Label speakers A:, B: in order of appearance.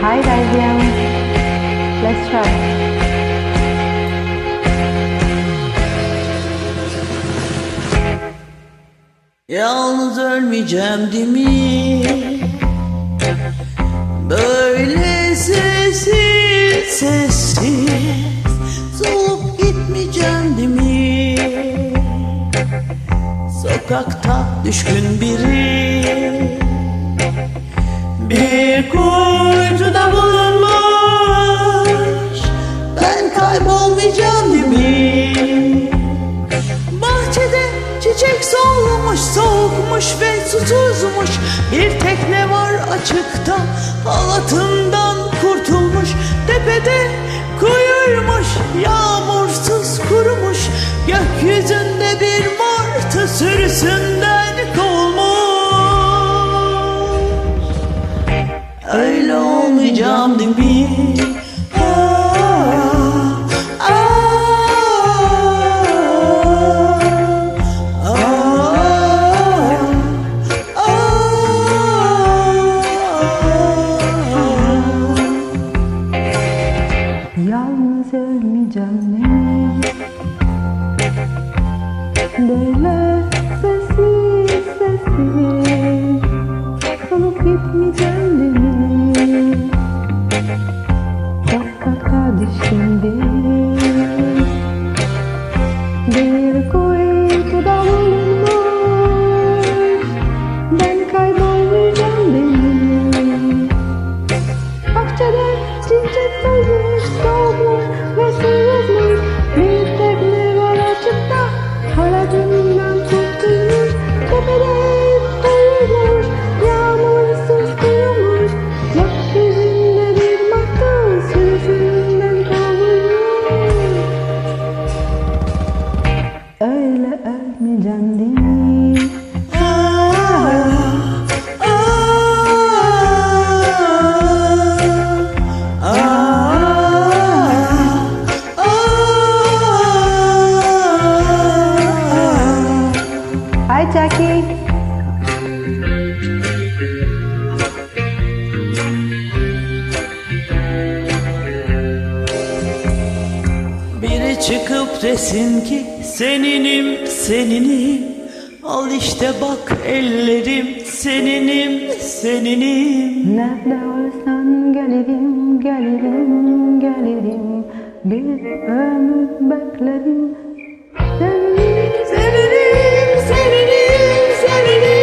A: Hi Davian. Let's try.
B: Yalnız ölmeyeceğim değil mi? Böyle sessiz sessiz Solup gitmeyeceğim değil mi? Sokakta düşkün biri susuzmuş Bir tekne var açıkta, halatından kurtulmuş Tepede kuyurmuş, yağmursuz kurumuş Gökyüzünde bir martı sürüsünden kovulmuş Öyle olmayacağım değil mi?
A: Yalnız ölmeyeceğim değil mi? Böyle sessiz sessiz Kalıp gitmeyeceğim değil mi? Sokakta düştüm bir Bir kuytuda bulunmuş Ben kaybolmayacağım değil mi? Bahçede çiçek solmuş halatından kurtulmuş Tepede uyumuş, yağmursuz kurumuş Gökyüzünde bir baktı, sürüsünden kovulmuş Öyle ölmeyeceğim değil
B: çıkıp desin ki seninim seninim. Al işte bak ellerim seninim seninim.
A: Nerede olsan gelirim, gelirim, gelirim Bir ömür beklerim. Seni
B: Seninim seninim seninim